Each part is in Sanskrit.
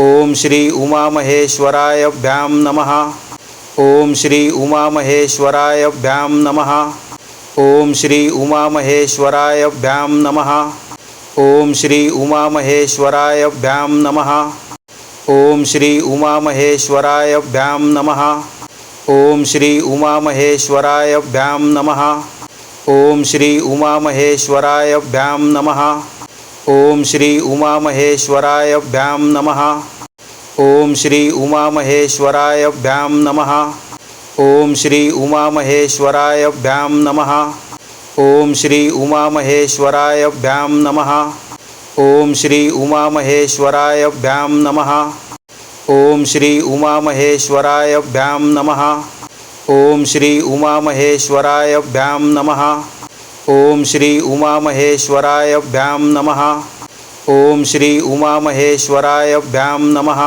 ॐ श्री उमामहेश्वरायभ्यां नमः। ॐ श्री उमामहेश्वरायभ्यां नमः। ॐ श्री उमामहेश्वरायभ्यां नमः। ॐ श्री उमामहेश्वरायभ्यां नमः। ॐ श्री उमामहेश्वरायभ्यां नमः। ॐ श्री उमामहेश्वरायभ्यां नमः। ॐ श्री उमामहेश्वरायभ्यां नमः ॐ श्री उमामहेश्वरायभ्यां नमः। ॐ श्री उमामहेश्वरायभ्यां नमः। ॐ श्री उमामहेश्वरायभ्यां नमः। ॐ श्री उमामहेश्वरायभ्यां नमः। ॐ श्री उमामहेश्वरायभ्यां नमः। ॐ श्री उमामहेश्वरायभ्यां नमः। ॐ श्री उमामहेश्वरायभ्यां नमः ॐ श्री उमामहेश्वरायभ्यां नमः। ॐ श्री उमामहेश्वरायभ्यां नमः।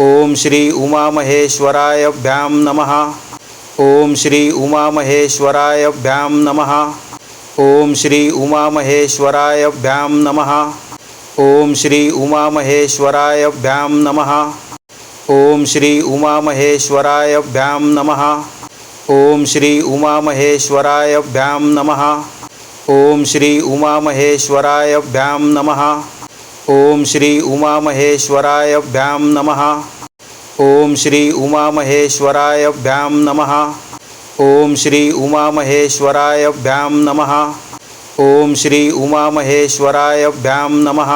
ॐ श्री उमामहेश्वरायभ्यां नमः। ॐ श्री उमामहेश्वरायभ्यां नमः। ॐ श्री उमामहेश्वरायभ्यां नमः। ॐ श्री उमामहेश्वरायभ्यां नमः। ॐ श्री उमामहेश्वरायभ्यां नमः ॐ श्री उमामहेश्वरायभ्यां नमः। ॐ श्री उमामहेश्वरायभ्यां नमः। ॐ श्री उमामहेश्वरायभ्यां नमः। ॐ श्री उमामहेश्वरायभ्यां नमः। ॐ श्री उमामहेश्वरायभ्यां नमः। ॐ श्री उमामहेश्वरायभ्यां नमः।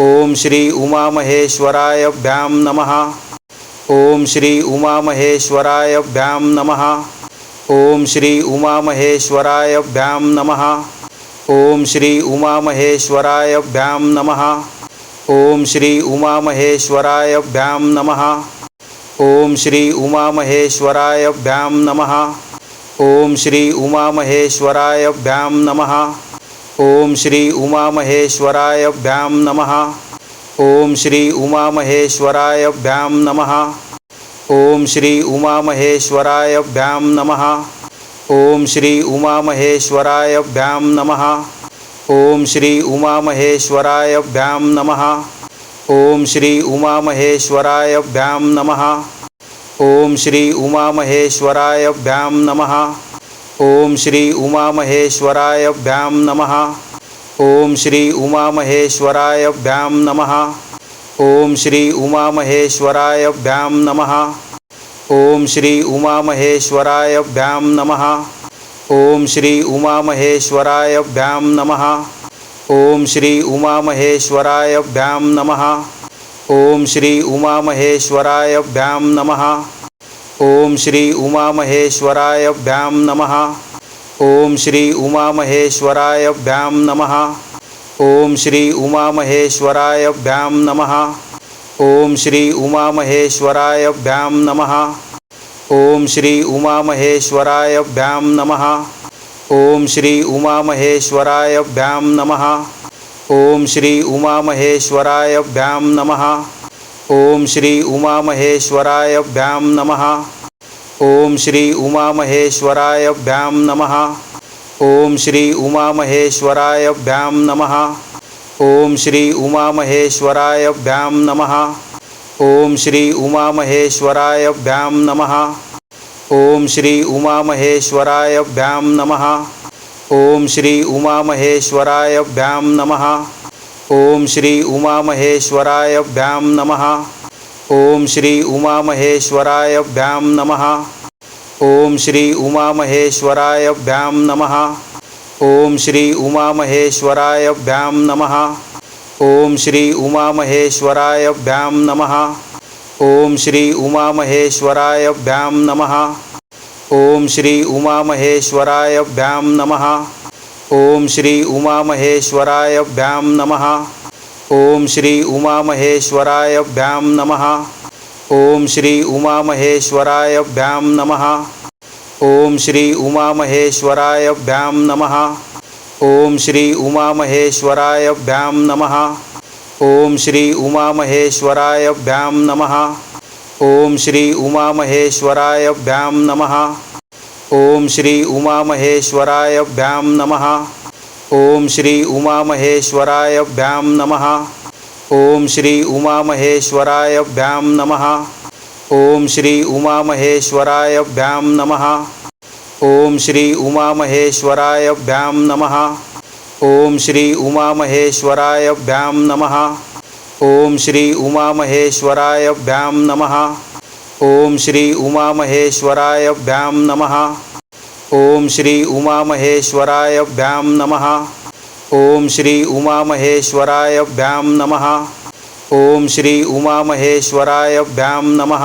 ॐ श्री उमामहेश्वरायभ्यां नमः ॐ श्री उमामहेश्वरायभ्यां नमः। ॐ श्री उमामहेश्वरायभ्यां नमः। ॐ श्री उमामहेश्वरायभ्यां नमः। ॐ श्री उमामहेश्वरायभ्यां नमः। ॐ श्री उमामहेश्वरायभ्यां नमः। ॐ श्री उमामहेश्वरायभ्यां नमः। ॐ श्री उमामहेश्वरायभ्यां नमः ॐ श्री उमामहेश्वरायभ्यां नमः। ॐ श्री उमामहेश्वरायभ्यां नमः। ॐ श्री उमामहेश्वरायभ्यां नमः। ॐ श्री उमामहेश्वरायभ्यां नमः। ॐ श्री उमामहेश्वरायभ्यां नमः। ॐ श्री उमामहेश्वरायभ्यां नमः। ॐ श्री उमामहेश्वरायभ्यां नमः ॐ श्री उमामहेश्वरायभ्यां नमः। ॐ श्री उमामहेश्वरायभ्यां नमः। ॐ श्री उमामहेश्वरायभ्यां नमः। ॐ श्री उमामहेश्वरायभ्यां नमः। ॐ श्री उमामहेश्वरायभ्यां नमः। ॐ श्री उमामहेश्वरायभ्यां नमः। ॐ श्री उमामहेश्वरायभ्यां नमः ॐ श्री उमामहेश्वरायभ्यां नमः। ॐ श्री उमामहेश्वरायभ्यां नमः। ॐ श्री उमामहेश्वरायभ्यां नमः। ॐ श्री उमामहेश्वरायभ्यां नमः। ॐ श्री उमामहेश्वरायभ्यां नमः। ॐ श्री उमामहेश्वरायभ्यां नमः। ॐ श्री उमामहेश्वरायभ्यां नमः ॐ श्री उमामहेश्वरायभ्यां नमः। ॐ श्री उमामहेश्वरायभ्यां नमः। ॐ श्री उमामहेश्वरायभ्यां नमः। ॐ श्री उमामहेश्वरायभ्यां नमः। ॐ श्री उमामहेश्वरायभ्यां नमः। ॐ श्री उमामहेश्वरायभ्यां नमः। ॐ श्री उमामहेश्वरायभ्यां नमः ॐ श्री उमामहेश्वरायभ्यां नमः। ॐ श्री उमामहेश्वरायभ्यां नमः। ॐ श्री उमामहेश्वरायभ्यां नमः। ॐ श्री उमामहेश्वरायभ्यां नमः। ॐ श्री उमामहेश्वरायभ्यां नमः। ॐ श्री उमामहेश्वरायभ्यां नमः। ॐ श्री उमामहेश्वरायभ्यां नमः ॐ श्री उमामहेश्वरायभ्यां नमः। ॐ श्री उमामहेश्वरायभ्यां नमः। ॐ श्री उमामहेश्वरायभ्यां नमः। ॐ श्री उमामहेश्वरायभ्यां नमः। ॐ श्री उमामहेश्वरायभ्यां नमः। ॐ श्री उमामहेश्वरायभ्यां नमः। ॐ श्री उमामहेश्वरायभ्यां नमः ॐ श्री उमामहेश्वरायभ्यां नमः। ॐ श्री उमामहेश्वरायभ्यां नमः। ॐ श्री उमामहेश्वरायभ्यां नमः। ॐ श्री उमामहेश्वरायभ्यां नमः। ॐ श्री उमामहेश्वरायभ्यां नमः। ॐ श्री उमामहेश्वरायभ्यां नमः। ॐ श्री उमामहेश्वरायभ्यां नमः ॐ श्री उमामहेश्वरायभ्यां नमः। ॐ श्री उमामहेश्वरायभ्यां नमः। ॐ श्री उमामहेश्वरायभ्यां नमः।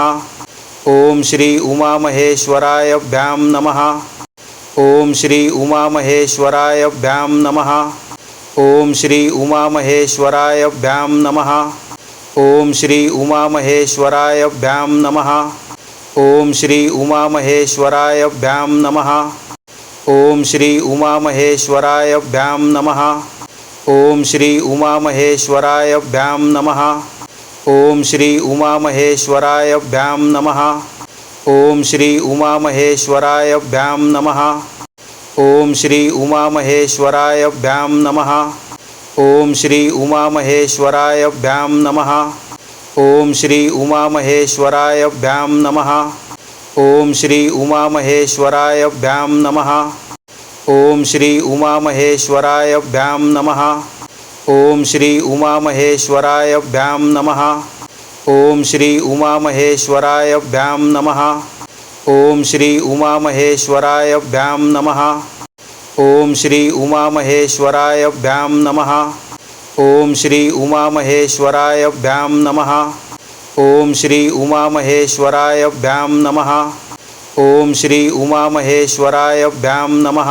ॐ श्री उमामहेश्वरायभ्यां नमः। ॐ श्री उमामहेश्वरायभ्यां नमः। ॐ श्री उमामहेश्वरायभ्यां नमः। ॐ श्री उमामहेश्वरायभ्यां नमः ॐ श्री उमामहेश्वरायभ्यां नमः। ॐ श्री उमामहेश्वरायभ्यां नमः। ॐ श्री उमामहेश्वरायभ्यां नमः। ॐ श्री उमामहेश्वरायभ्यां नमः। ॐ श्री उमामहेश्वरायभ्यां नमः। ॐ श्री उमामहेश्वरायभ्यां नमः। ॐ श्री उमामहेश्वरायभ्यां नमः ॐ श्री उमामहेश्वरायभ्यां नमः। ॐ श्री उमामहेश्वरायभ्यां नमः। ॐ श्री उमामहेश्वरायभ्यां नमः। ॐ श्री उमामहेश्वरायभ्यां नमः। ॐ श्री उमामहेश्वरायभ्यां नमः। ॐ श्री उमामहेश्वरायभ्यां नमः। ॐ श्री उमामहेश्वरायभ्यां नमः ॐ श्री उमामहेश्वरायभ्यां नमः। ॐ श्री उमामहेश्वरायभ्यां नमः। ॐ श्री उमामहेश्वरायभ्यां नमः